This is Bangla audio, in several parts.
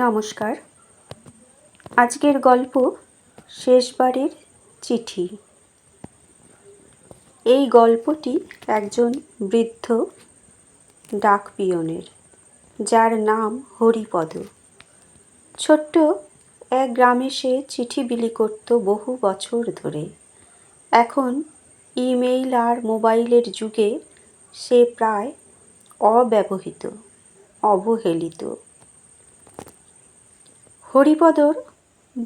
নমস্কার। আজকের গল্প শেষবারের চিঠি। এই গল্পটি একজন বৃদ্ধ ডাক পিয়নের যার নাম হরিপদ। ছোট্ট এক গ্রামে সে চিঠি বিলি করত বহু বছর ধরে। এখন ইমেইল আর মোবাইলের যুগে সে প্রায় অব্যবহৃত, অবহেলিত। হরিপদর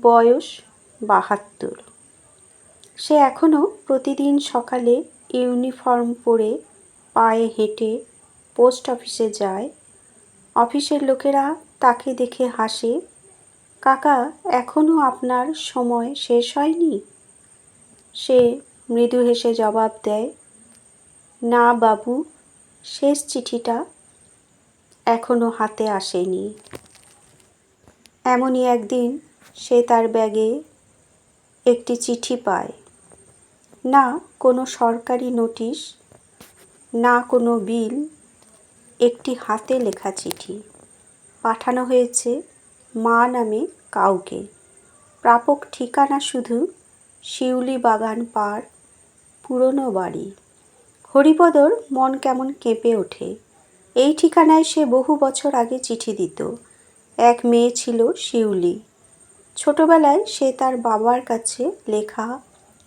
বয়স বাহাত্তর। সে এখনও প্রতিদিন সকালে ইউনিফর্ম পরে পায়ে হেঁটে পোস্ট অফিসে যায়। অফিসের লোকেরা তাকে দেখে হাসে, কাকা, এখনও আপনার সময় শেষ হয়নি? সে মৃদু হেসে জবাব দেয়, না বাবু, শেষ চিঠিটা এখনও হাতে আসেনি। এমনই একদিন সে তার ব্যাগে একটি চিঠি পায়। না কোনো সরকারি নোটিশ, না কোনো বিল, একটি হাতে লেখা চিঠি। পাঠানো হয়েছে মা নামে কাউকে। প্রাপক ঠিকানা শুধু শিউলি বাগান পার, পুরনো বাড়ি। হরিপদর মন কেমন কেঁপে ওঠে। এই ঠিকানায় সে বহু বছর আগে চিঠি দিত। এক মেয়ে ছিল শিউলি। ছোটবেলায় সে তার বাবার কাছে লেখা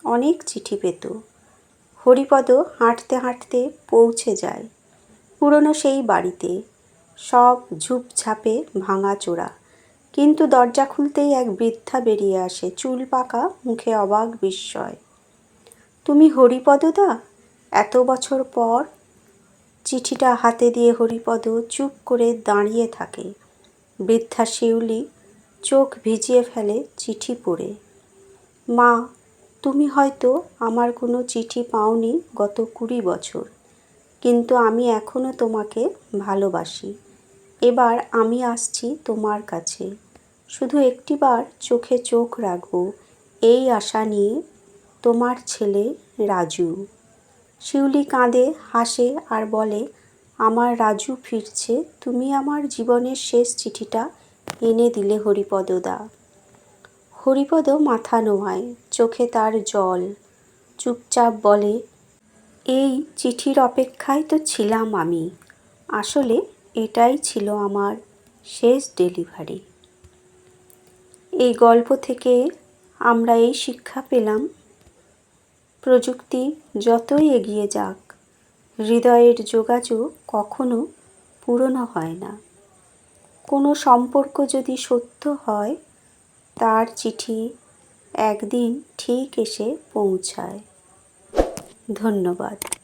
অনেক চিঠি পেত। হরিপদ হাঁটতে হাঁটতে পৌঁছে যায় পুরনো সেই বাড়িতে। সব ঝুপঝাপে ভাঙাচোরা কিন্তু দরজা খুলতেই এক বৃদ্ধা বেরিয়ে আসে চুল পাকা, মুখে অবাক বিস্ময়। তুমি হরিপদদা এত বছর পর? চিঠিটা হাতে দিয়ে হরিপদ চুপ করে দাঁড়িয়ে থাকে। বৃদ্ধা শিউলি চোখ ভিজিয়ে ফেলে চিঠি পড়ে। মা, তুমি হয়তো আমার কোনো চিঠি পাওনি গত কুড়ি বছর, কিন্তু আমি এখনও তোমাকে ভালোবাসি। এবার আমি আসছি তোমার কাছে। শুধু একটিবার চোখে চোখ রাখব এই আশা নিয়ে তোমার ছেলে রাজু। শিউলি কাঁদে, হাসে আর বলে আমার রাজু ফিরছে, তুমি আমার জীবনের শেষ চিঠিটা এনে দিলে হরিপদদা। হরিপদ মাথা নোয়ায়, চোখে তার জল। চুপচাপ বলে, এই চিঠির অপেক্ষায় তো ছিলাম আমি। আসলে এটাই ছিল আমার শেষ ডেলিভারি এই গল্প থেকে আমরা এই শিক্ষা পেলাম। প্রযুক্তি যতই এগিয়ে যাক হৃদয়ের যোগাযোগ কখনো পুরনো হয় না। কোনো সম্পর্ক যদি সত্য হয়, তার চিঠি একদিন ঠিক এসে পৌঁছায়। ধন্যবাদ।